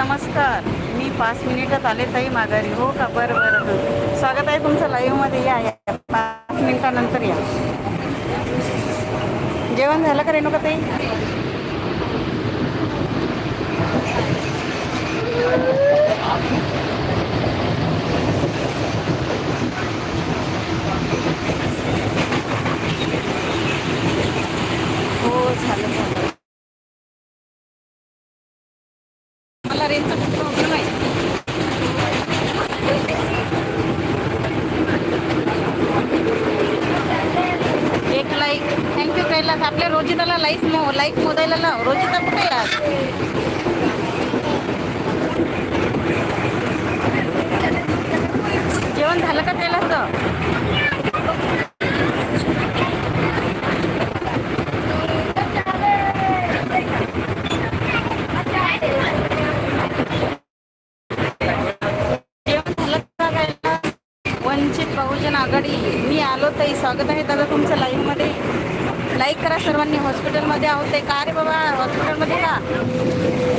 नमस्कार. मी पाच मिनिटात आले ताई माघारी. हो का? बरं बरं बरं. स्वागत आहे तुमचं लाईव्हमध्ये या या. पाच मिनिटानंतर या. जेवण झालं का रेणुका ताई? हो झालं झालं मला रेंजचा खूप प्रॉब्लेम आहे एक लाईक थँक्यू कैलास आपल्या रोजिताला लाईक मो लाईक मोदायला रोजिता कुठे आज? जेवण झालं का त्याला जेवण झालं का वंचित बहुजन आघाडी. मी आलो ताई स्वागत आहे दादा तुमचं लाईव्हमध्ये. लाईक करा सर्वांनी. हॉस्पिटलमध्ये आहोत ते का रे बाबा? हॉस्पिटलमध्ये का?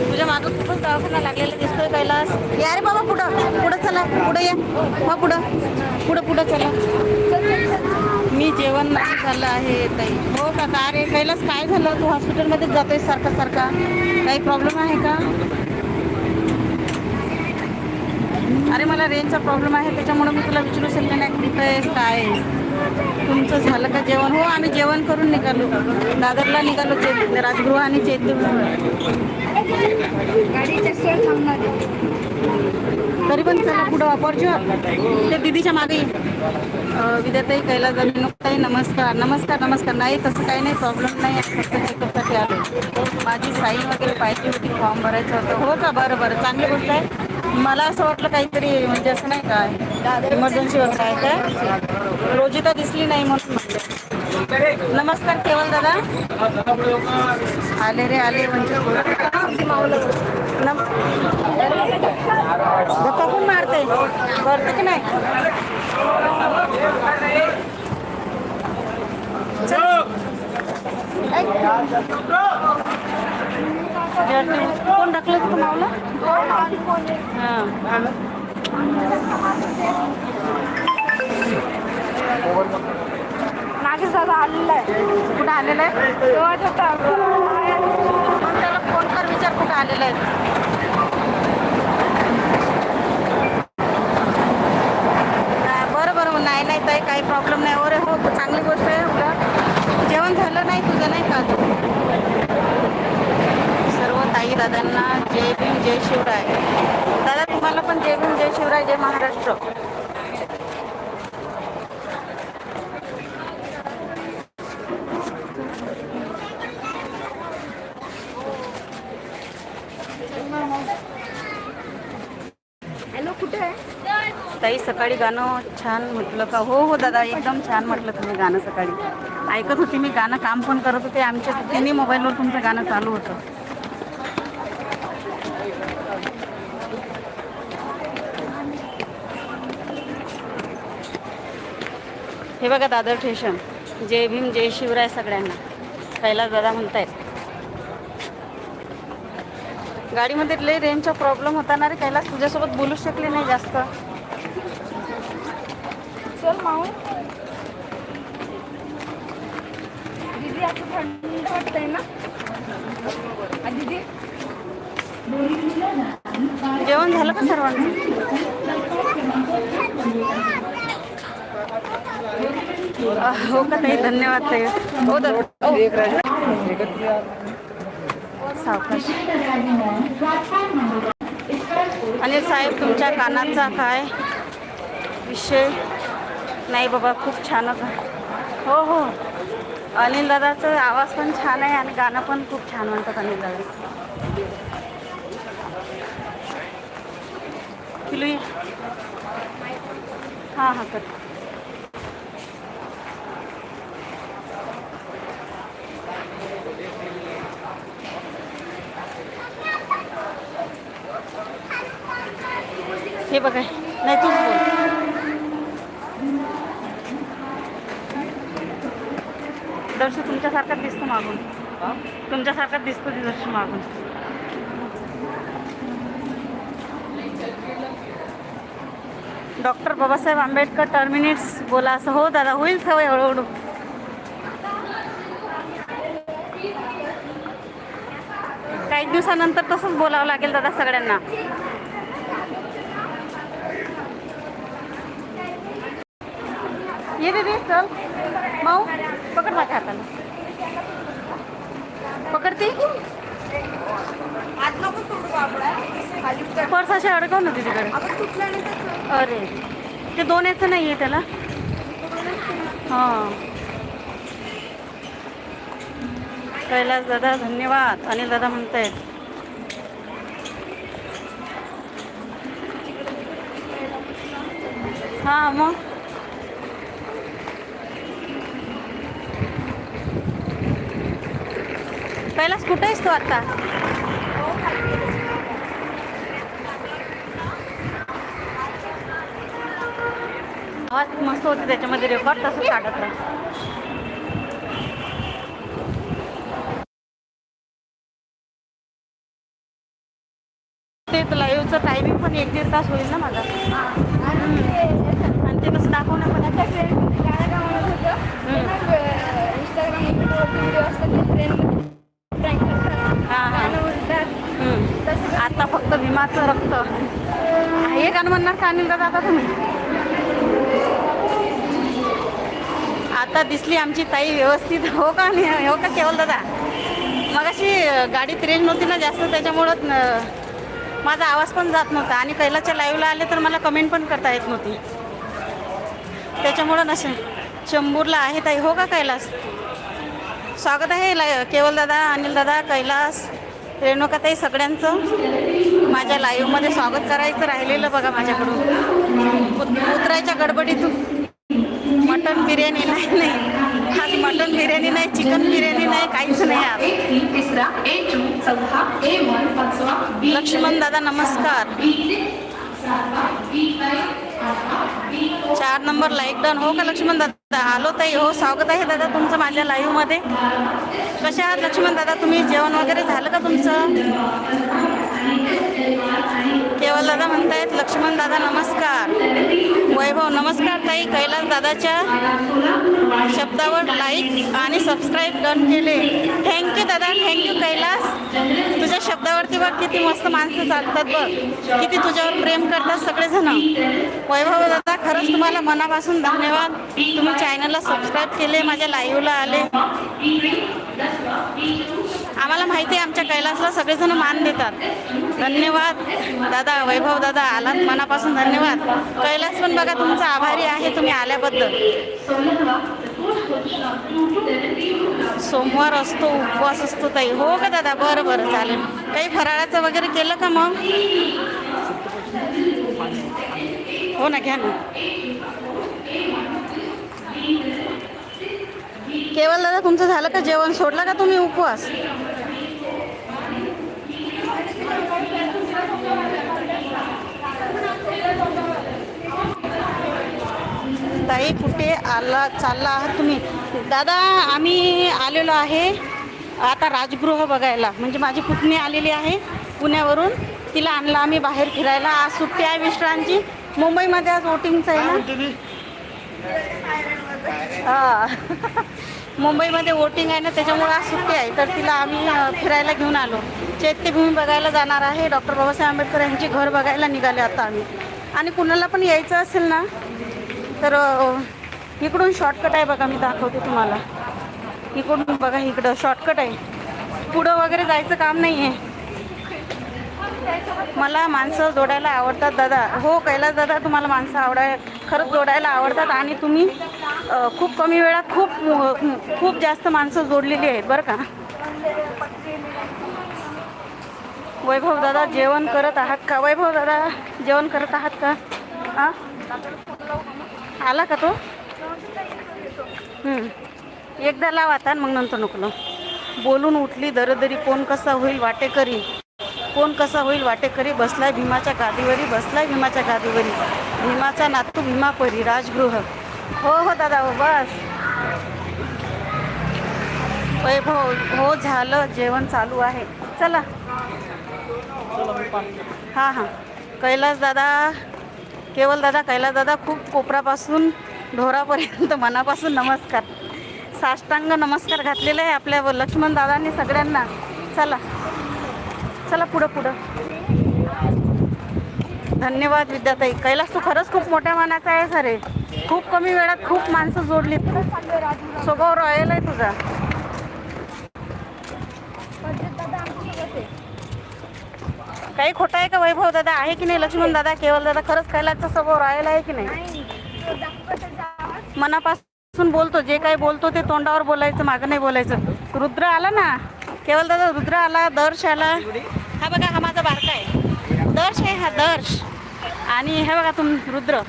तुझ्या मागं खूपच दवाखाना लागलेला दिसतोय कैलास. या रे बाबा पुढं. पुढं चला. पुढं या. हा पुढं. पुढं पुढं चला. मी जेवण नाही झालं आहे ताई. हो का? का रे? कैलास काय झालं? तू हॉस्पिटलमध्येच जातोय सारखा सारखा. काही प्रॉब्लेम आहे का? अरे मला रेंजचा प्रॉब्लेम आहे. त्याच्यामुळे मी तुला विचारू शकले नाही. कुठं काय तुमचं झालं का जेवण? हो आम्ही जेवण करून निघालो. दादरला निघालो चेत राजगृह आणि चैत्य तरी पण चला पुढं अपॉर्च्युअर ते दिदीच्या मागे विद्याताई कैलास ताई नमस्कार. नमस्कार नमस्कार. नाही तसं काही नाही. प्रॉब्लेम नाही फक्त चेकअपसाठी आलो माझी साईन वगैरे पाहिजे होती. फॉर्म भरायचं होतं. हो का? बरं बरं. चांगली गोष्ट आहे. मला असं वाटलं काहीतरी म्हणजे असं नाही काय इमर्जन्सी वगैरे आहे काय? रोजिता दिसली नाही म्हणून म्हटलं नमस्कार केवल दादा. आले रे आले म्हणजे. धक्का कोण मारते. करते की नाही? कोण टाकलं तू मावला नागेश दादा आलेला आहे कुठं आलेलं आहे त्याला फोन कर विचार कुठं आलेला आहे बरं बरं मग नाही नाही ताई काही प्रॉब्लेम नाही अरे हो चांगली गोष्ट आहे आपलं जेवण झालं नाही तुझं नाही का दादांना जय भीम जय शिवराय. दादा तुम्हाला पण जय भीम जय शिवराय जय महाराष्ट्र. हॅलो कुठे आहे? ताई सकाळी गाणं छान म्हटलं का? हो हो दादा एकदम छान म्हटलं तुम्ही गाणं सकाळी. ऐकत होती मी गाणं काम पण करत होते. आमच्या तिन्ही मोबाईलवर तुमचं गाणं चालू होतं. हे बघा दादर स्टेशन जय भीम जय शिवराय सगळ्यांना. कैलास दादा म्हणतायत. गाडीमध्ये लई रेंजचा प्रॉब्लेम होता ना रे कैलास तुझ्यासोबत बोलू शकले नाही जास्त. चल माऊ. दीदी आता थंड वाटतंय ना? दीदी? जेवण झालं का सर्वांना हो का ताई धन्यवाद ताई. हो दर हो. सावकाश. आणि साहेब तुमच्या कानाचा काय विषय? नाही बाबा खूप छानच हो हो. अनिल दादाचा आवाज पण छान आहे आणि गाणं पण खूप छान म्हणतात अनिल दादा. हां हां कर. हे बघा नाही तू दर्शन तुमच्यासारखाच दिसतो मागून. तुमच्यासारखाच दिसतो दर्शन मागून. डॉक्टर बाबासाहेब आंबेडकर टर्मिनेट्स बोला असं. हो दादा होईल सवय हळूहळू काही दिवसानंतर तसंच बोलावं लागेल दादा सगळ्यांना. ये दे चल. माऊ पकड माझ्या हाताला. पकडती पर्स अशी अडकव ना तिकडे अरे ते दोन याचं नाही आहे त्याला. हां. कैलास दादा धन्यवाद. अनिल दादा म्हणतायत. हां मग? कैलास कुठे आहेस तू आता? आवाज मस्त होते त्याच्यामध्ये रेकॉर्ड तसं काढत राहा. ते लाईव्हचं टायमिंग पण एक दीड तास होईल ना माझा आणि ते कसं दाखवणं पण आता फ्रेंड गाणं का म्हणत होतं इंस्टाग्राम व्हिडिओ असतात ते ट्रेन प्रँक करतात हां हां गाणं म्हणतात हम्म. तसं आता फक्त भीमाचं रक्त हे गाणं म्हणणार का अनिल दादा तुम्ही? आता दिसली आमची ताई व्यवस्थित. हो का नाही हो का केवल दादा? मग अशी गाडीत रेंज नव्हती ना जास्त त्याच्यामुळं माझा आवाज पण जात नव्हता. आणि कैलाच्या लाईव्हला आले तर मला कमेंट पण करता येत नव्हती. त्याच्यामुळं नसे चंबूरला आहे ताई. हो का कैलास? स्वागत आहे ला केवल दादा अनिल दादा कैलास रेणुकाताई सगळ्यांचं. माझ्या लाईव्हमध्ये स्वागत करायचं राहिलेलं बघा माझ्याकडून. उत- उतरायच्या गडबडीतून मटन बिर्याणी नाही नाही. आज मटन बिर्याणी नाही चिकन बिर्याणी नाही काहीच नाही लक्ष्मण दादा नमस्कार. चार नंबर लाईक डन हो का लक्ष्मण दादा? आलो ताई. हो स्वागत आहे दादा तुमचं माझ्या लाईव्हमध्ये कशा आहात लक्ष्मण दादा? तुम्ही जेवण वगैरे झालं का तुमचं? केवल दादा म्हणतायत लक्ष्मण दादा नमस्कार. वैभव नमस्कार ताई कैलास दादाच्या शब्दावर लाईक आणि सबस्क्राईब डन केले. थँक्यू दादा थँक्यू कैलास. तुझ्या शब्दावरती बघ किती मस्त माणसं चालतात बघ. किती तुझ्यावर प्रेम करतात सगळेजण. वैभव दादा खरंच तुम्हाला मनापासून धन्यवाद. तुम्ही चॅनलला सबस्क्राईब केले माझ्या लाईव्हला आले. आम्हाला माहिती आहे आमच्या कैलासला सगळेजण मान देतात. धन्यवाद. दादा वैभव दादा आलात मनापासून धन्यवाद. कैलास पण बघा तुमचा आभारी आहे तुम्ही आल्याबद्दल. सोमवार असतो उपवास असतो ताई. हो का दादा? बरं बरं चालेल. काही फराळाचं वगैरे केलं का मग? हो ना घ्या ना. केवळ दादा तुमचं झालं का जेवण? सोडलं का तुम्ही उपवास? ताई कुठे आला चालला आहात तुम्ही? दादा आम्ही आलेलो आहे आता राजगृह बघायला. म्हणजे माझी पुतणी आलेली आहे पुण्यावरून. तिला आणलं आम्ही बाहेर फिरायला. आज सुट्टी आहे मिस्टरांची. मुंबईमध्ये आज वोटिंगचं आहे ना? हा. मुंबईमध्ये वोटिंग आहे ना त्याच्यामुळं आज सुट्टी आहे. तर तिला आम्ही फिरायला घेऊन आलो. चैत्यभूमी बघायला जाणार आहे डॉक्टर बाबासाहेब आंबेडकर यांचे घर बघायला निघाले आता आम्ही. आणि कुणाला पण यायचं असेल ना तर इकडून शॉर्टकट आहे बघा मी दाखवते तुम्हाला. इकडून बघा इकडं शॉर्टकट आहे. पुढं वगैरे जायचं काम नाही आहे मला माणसं जोडायला आवडतात दादा. हो कैलास दादा तुम्हाला माणसं आवडाय खरंच जोडायला आवडतात आणि तुम्ही खूप कमी वेळात खूप खूप जास्त माणसं जोडलेली आहेत बरं का? वैभव दादा जेवण करत आहात का? वैभव दादा जेवण करत आहात का? हां आला का तो. एकदा लाव आता मग नंतर नको. बोलून उठली दरदरी कोण कसा होईल वाटेकरी? कोण कसा होईल वाटेकरी? बसलाय भीमाच्या गादीवरी बसलाय भीमाच्या गादीवरी. भीमाचा नातू भीमापरी राजगृह. हो हो दादा हो बस. वैभव हो झालं जेवण चालू आहे. चला. हां हां. कैलास दादा केवल दादा कैला दादा खूप कोपरापासून ढोरापर्यंत मनापासून नमस्कार. साष्टांग नमस्कार घातलेला आहे आपल्या लक्ष्मण दादांनी सगळ्यांना. चला. चला पुढं पुढं. धन्यवाद विद्याताई. कैलास तू खरंच खूप मोठ्या मानाचा आहे खरे खूप कमी वेळात खूप माणसं जोडलीत. स्वभाव रॉयल आहे तुझा पद्धत दादा आमच्यासोबत आहे काही खोटं आहे का वैभव दादा? आहे की नाही? लक्ष्मण दादा केवल दादा खरंच कैलासचा स्वभाव राहिला आहे की नाही? मनापासून बोलतो जे काही बोलतो ते तोंडावर बोलायचं मागं नाही बोलायचं. रुद्र आला ना? केवल दादा रुद्र आला दर्श आला. हा बघा हा माझा बारका आहे. दर्श आहे हा दर्श. आणि हे बघा तुम रुद्र.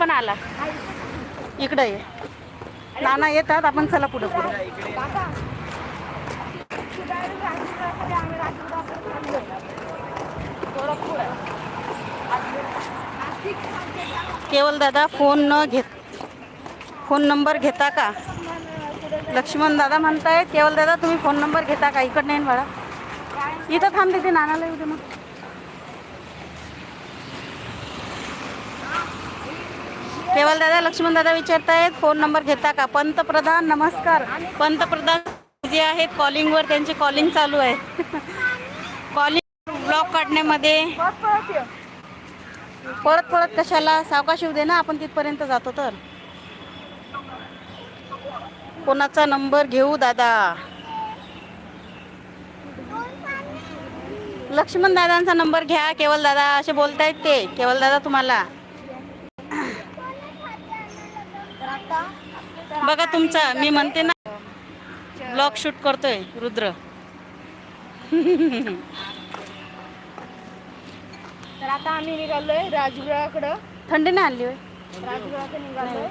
पण आला. इकडं ये. नाना येतात आपण चला पुढं पुढं. केवल दादा, फ़ोन न घेत फ़ोन नंबर घेता का? लक्ष्मण दादा म्हणतायत, केवल दादा, तुम्ही फ़ोन नंबर घेता का? इकडं नाही बाळा. इथं थांब तिथे, नानाला येऊ दे केवल दादा, लक्ष्मण दादा विचारतायत, फ़ोन नंबर घेता का? पंतप्रधान, नमस्कार. पंतप्रधान जे आहेत कॉलिंगवर त्यांची कॉलिंग चालू आहे. कॉलिंग ब्लॉग काढण्यामध्ये परत परत पळत पळत कशाला सावकाश येऊ दे ना आपण तिथपर्यंत जातो तर. कोणाचा नंबर घेऊ दादा? लक्ष्मण दादांचा नंबर घ्या केवल दादा असे बोलतायत ते. केवल दादा तुम्हाला? बघा तुमचा मी म्हणते ना ब्लॉग शूट करतोय रुद्र. तर आता आम्ही निघालोय राजगृहाकडं. थंडी नाही आणली होय? राजगृहाकडे निघालोय.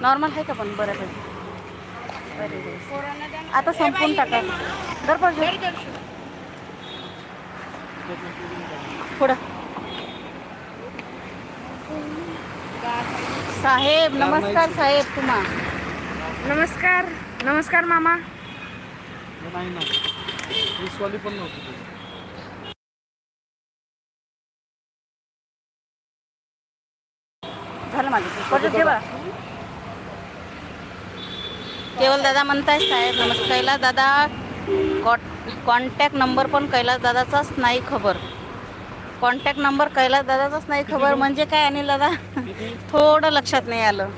नॉर्मल आहे का पण बऱ्यापैकी. आता संपून टाका. दरपट पुढं. साहेब नमस्कार साहेब तुम्हा. नमस्कार. नमस्कार मामा. नाही ना. वीसवाली पण नव्हती ती. झालं माझं पटत ठेवा. केवल दादा म्हणताय साहेब नमस्कार. कैलास दादा कॉन्टॅक्ट नंबर पण कैलास दादाचाच नाही खबर. कॉन्टॅक्ट नंबर कैलास दादाचाच नाही खबर म्हणजे काय अनिल दादा? थोडं लक्षात नाही आलं.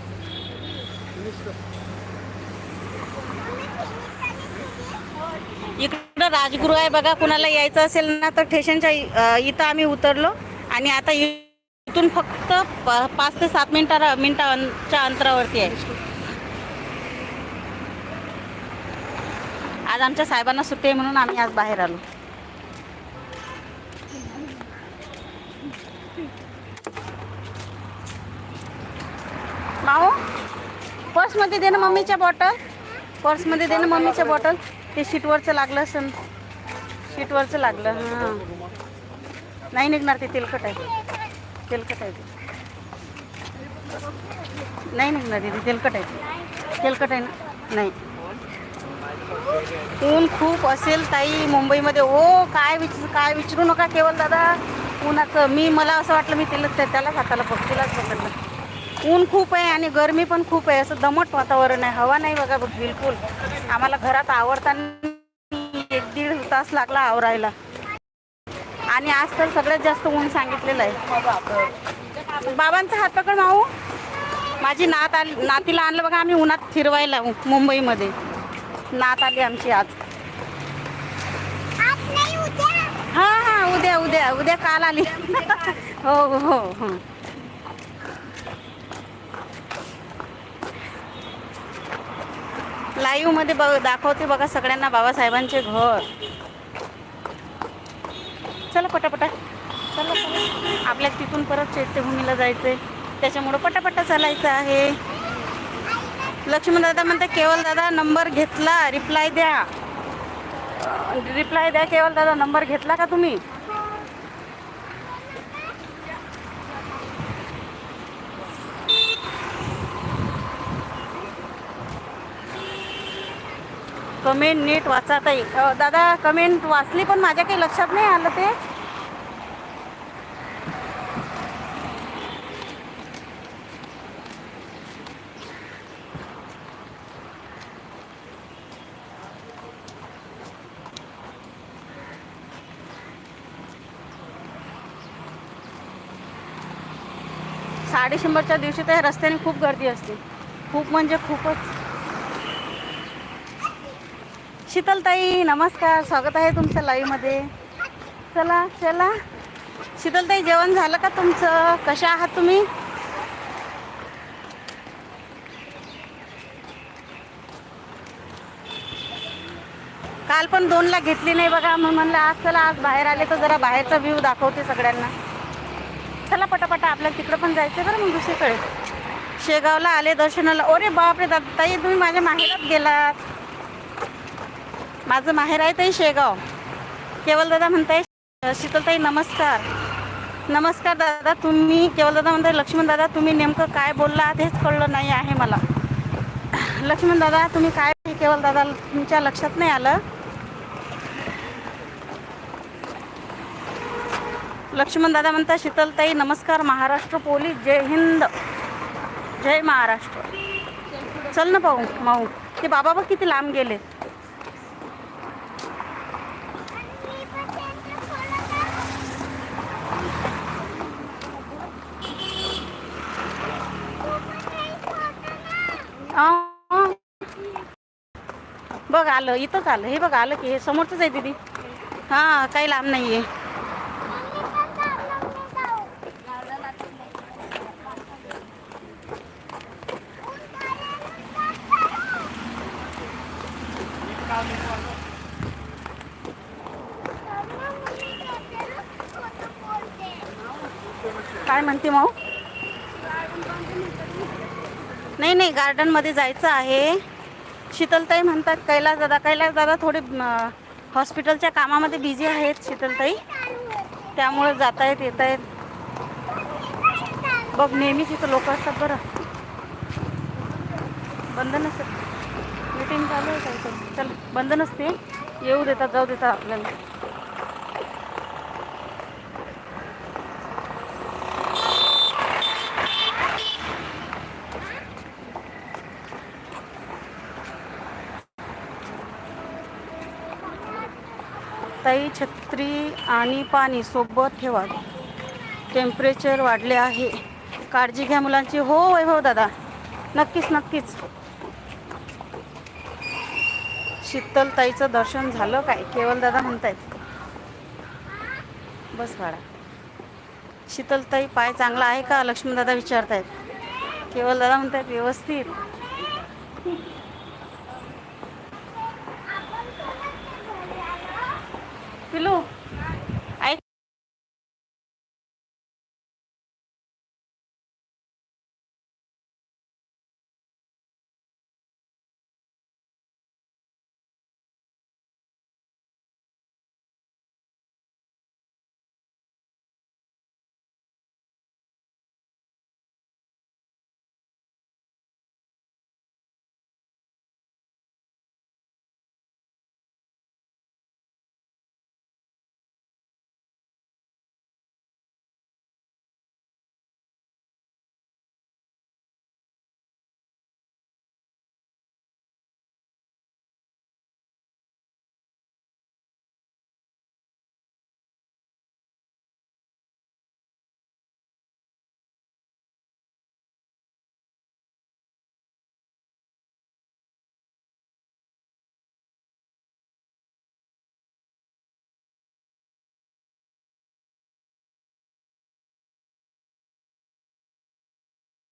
इकडं राजगुरू आहे बघा कुणाला यायचं असेल ना तर ठेशनच्या इथं आम्ही उतरलो आणि आता इथून फक्त पाच ते सात मिनिटा मिनिटांच्या अंतरावरती आहे. आज आमच्या साहेबांना सुट्टी आहे म्हणून आम्ही आज बाहेर आलो. माहो पर्समध्ये दे ना मम्मीच्या बॉटल पर्समध्ये दे ना मम्मीच्या बॉटल ते शीटवरचं लागलं असेल शीटवरचं लागलं हां. नाही निघणार ते तेलकट आहे. तेलकट आहे ते. नाही निघणार ते तेलकट आहे ते. तेलकट आहे ना? नाही. ऊन खूप असेल ताई मुंबईमध्ये. ओ काय विच काय विचारू नका केवळ दादा. उन्हाचं मी मला असं वाटलं मी तेलच त्यालाच हाताला बघ पकडलं ऊन खूप आहे आणि गरमी पण खूप आहे. असं दमट वातावरण आहे. हवा नाही बघा बघ बिलकुल. आम्हाला घरात आवडताना एक दीड तास लागला आवरायला. आणि आज तर सगळ्यात जास्त ऊन सांगितलेलं आहे. बाबांचा हात पकड माऊ. माझी नात आली नातीला आणलं बघा आम्ही उन्हात फिरवायला मुंबईमध्ये. नात आली आमची आज. हां हां उद्या उद्या उद्या काल आली. हो हो हो. हो लाईव्हमध्ये बघ दाखवते बघा सगळ्यांना बाबासाहेबांचे घर. चला पटापटा. चला चला. आपल्या तिथून परत चैत्यभूमीला जायचंय. त्याच्यामुळं पटापटा चालायचं आहे. लक्ष्मण दादा म्हणते केवल दादा नंबर घेतला. रिप्लाय द्या. रिप्लाय द्या केवल दादा नंबर घेतला का तुम्ही? कमेंट नीट वाचत आहे दादा कमेंट वाचली पण माझ्या काही लक्षात नाही आलं ते. साडे शंभरच्या दिवशी तर रस्त्याने खूप गर्दी असते. खूप म्हणजे खूपच. शीतलताई नमस्कार. स्वागत आहे तुमचं लाईव्हमध्ये चला चला. शीतलताई जेवण झालं का तुमचं? कशा आहात तुम्ही? काल पण दोनला घेतली नाही बघा. मग म्हणलं आज चला आज बाहेर आले तर जरा बाहेरचा व्ह्यू दाखवते सगळ्यांना. चला पटापटा आपल्याला तिकडं पण जायचं बरं मग दुसरीकडे. शेगावला आले दर्शनाला. अरे बापरे दादा ताई तुम्ही माझ्या माहेरात गेलात. माझं माहेर आहे ताई शेगाव. केवल दादा म्हणताय शीतलताई नमस्कार. नमस्कार दादा तुम्ही केवल दादा म्हणताय लक्ष्मण दादा तुम्ही नेमकं काय बोललात हेच कळलं नाही आहे मला. लक्ष्मण दादा तुम्ही काय केवल दादा तुमच्या लक्षात नाही आलं? लक्ष्मण दादा म्हणता शीतलताई नमस्कार महाराष्ट्र पोलीस जय हिंद. जय महाराष्ट्र. चल ना पाहू माऊ. ते बाबा बघ किती लांब गेले आ. बघ आलं इथंच आलं. हे बघा आलं की हे समोरचंच आहे दिदी. हां काही लांब नाही आहे काय म्हणते माऊ? नाही नाही गार्डनमध्ये जायचं आहे. शीतलताई म्हणतात कैलास दादा कैलास दादा थोडे हॉस्पिटलच्या कामामध्ये बिझी आहेत शीतलताई. त्यामुळे जात आहेत येत आहेत बघ नेहमीच इथं लोक असतात बरं. बंद नसतं. मीटिंग चालू आहे काहीतरी. चल बंद नसते. येऊ देतात जाऊ देतात आपल्याला. ताई छत्री आणि पाणी सोबत ठेवा. टेम्परेचर वाढले आहे. काळजी घ्या मुलांची. हो वैभव दादा. नक्कीच नक्कीच. शीतलताईचं दर्शन झालं काय? केवल दादा म्हणतायत. बस बाळा. शीतलताई पाय चांगला आहे का? लक्ष्मण दादा विचारतायत. केवल दादा म्हणतायत व्यवस्थित. पिलू